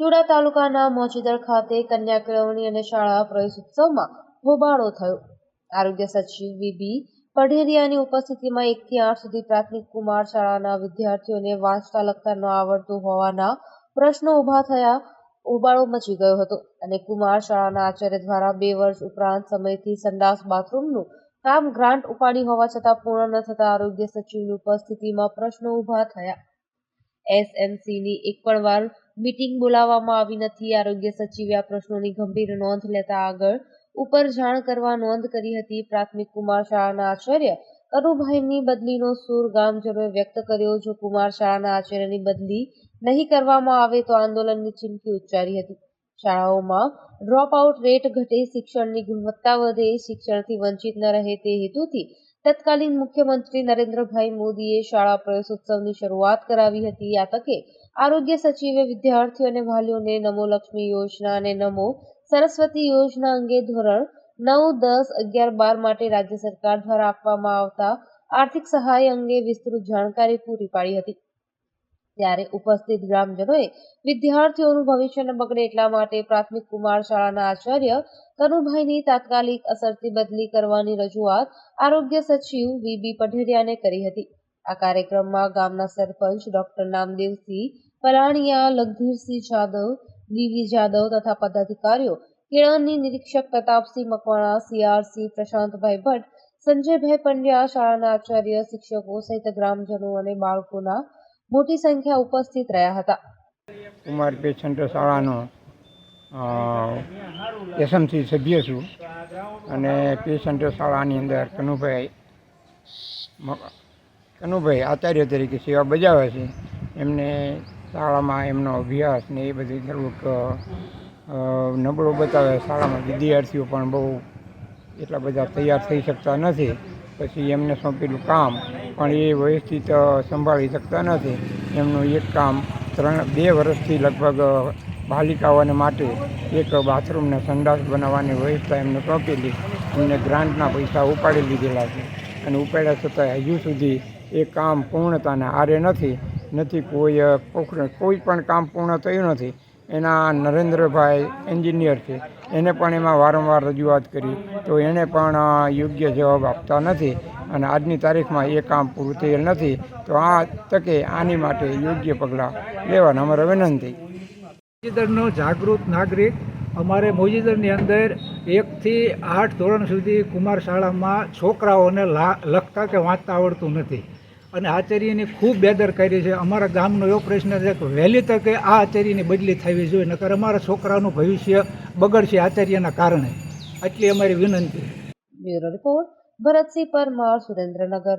કંડલા તાલુકાના મોચીદર ખાતે કન્યા કેળવણી અને શાળા પ્રવેશ ઉત્સવમાં હોબાળો થયો. આરોગ્ય સચિવ વીબી પઢેરિયાની ઉપસ્થિતિમાં એકથી આઠ સુધી પ્રાથમિક કુમાર શાળાના વિદ્યાર્થીઓને વાંચતા લખતા ન આવડતું હોવાના પ્રશ્નો ઊભા થયા. હોબાળો મચી ગયો હતો અને કુમાર શાળાના આચાર્ય દ્વારા બે વર્ષ ઉપરાંત સમયથી સંડાસ બાથરૂમનું કામ ગ્રાન્ટ ઉપાડી હોવા છતાં પૂર્ણ ન થતા આરોગ્ય સચિવની ઉપસ્થિતિમાં પ્રશ્નો ઊભા થયા. એસએમસીની એક પણ વાર મીટિંગ બોલાવવામાં આવી નથી. આરોગ્ય સચિવે આ પ્રશ્નોની ગંભીર નોંધ લેતા આગળ ઉપર જાણ કરવા નોંધ કરી હતી. પ્રાથમિક કુમાર શાળાના આચાર્ય કરુભાઈની બદલીનો સૂર ગામજનોએ વ્યક્ત કર્યો. જો કુમાર શાળાના આચાર્યની બદલી નહીં કરવામાં આવે તો આંદોલનની ચીમકી ઉચ્ચારી હતી. શાળાઓમાં ડ્રોપ આઉટ રેટ ઘટે, શિક્ષણની ગુણવત્તા વધે, શિક્ષણથી વંચિત ન રહે તે હેતુથી તત્કાલીન મુખ્યમંત્રી નરેન્દ્રભાઈ મોદીએ શાળા પ્રવેશોત્સવની શરૂઆત કરાવી હતી. આ તકે આરોગ્ય સચિવે વિદ્યાર્થીઓ અને વાલીઓને નમો લક્ષ્મી યોજના અને નમો સરસ્વતી યોજના અંગે ધોરણ નવ, દસ, અગિયાર, બાર માટે રાજ્ય સરકાર દ્વારા આપવામાં આવતા આર્થિક સહાય અંગે વિસ્તૃત જાણકારી પૂરી પાડી હતી. ત્યારે ઉપસ્થિત ગ્રામજનોએ વિદ્યાર્થીઓનું ભવિષ્ય ન એટલા માટે પ્રાથમિક કુમાર શાળાના આચાર્ય કનુભાઈની તાત્કાલિક અસરથી બદલી કરવાની રજૂઆત આરોગ્ય સચિવ વીબી પઢેરિયાને કરી હતી. આ કાર્યક્રમમાં ગામના સરપંચ ડોક્ટર નામદેવસિંહ, પલાણિયા લગધીરસિંહ જાદવ વીવી જાદવ તથા પદાધિકારીઓ કેળવણી નિરીક્ષક પ્રતાપસિંહ મકવાણા સીઆરસી પ્રશાંતભાઈ ભટ્ટ, સંજયભાઈ પંડ્યા શાળાના આચાર્ય, શિક્ષકો સહિત ગ્રામજનો અને બાળકોના મોટી સંખ્યા ઉપસ્થિત રહ્યા હતા. કુમાર પેશન્ટ શાળાનો એસએમસી સભ્ય છું. અને પેશન્ટ શાળાની અંદર કનુભાઈ કનુભાઈ આચાર્ય તરીકે સેવા બજાવે છે. એમને શાળામાં એમનો અભ્યાસ ને એ બધું થોડુંક નબળો બતાવે. શાળામાં વિદ્યાર્થીઓ પણ બહુ એટલા બધા તૈયાર થઈ શકતા નથી. પછી એમને સોંપેલું કામ પણ એ વ્યવસ્થિત સંભાળી શકતા નથી. એમનું એક કામ ત્રણ, બે વર્ષથી લગભગ બાલિકાઓને માટે એક બાથરૂમને સંડાસ બનાવવાની વ્યવસ્થા એમને સોંપેલી. એમને ગ્રાન્ટના પૈસા ઉપાડી લીધેલા છે. અને ઉપાડ્યા છતાં હજુ સુધી એ કામ પૂર્ણતાને આરે નથી. નથી કોઈ કોઈ પણ કામ પૂર્ણ થયું નથી. એના નરેન્દ્રભાઈ એન્જિનિયર છે. એને પણ એમાં વારંવાર રજૂઆત કરી. તો એણે પણ યોગ્ય જવાબ આપતા નથી અને આજની તારીખમાં એ કામ પૂરું થયેલ નથી. તો આ તકે આની માટે યોગ્ય પગલાં લેવાના અમારે વિનંતી. મોજીદરનો જાગૃત નાગરિક. અમારે મોજીદરની અંદર એકથી આઠ ધોરણ સુધી કુમાર શાળામાં છોકરાઓને લખતા કે વાંચતા આવડતું નથી. અને આચાર્યની ખૂબ બેદરકારી છે. અમારા ગામનો એવો પ્રશ્ન છે કે વહેલી તકે આ આચાર્યની બદલી થવી જોઈએ, નકર અમારા છોકરાનું ભવિષ્ય બગડશે આચાર્યના કારણે. આટલી અમારી વિનંતી. Bureau report, Bharatsinh Parmar, Surendranagar.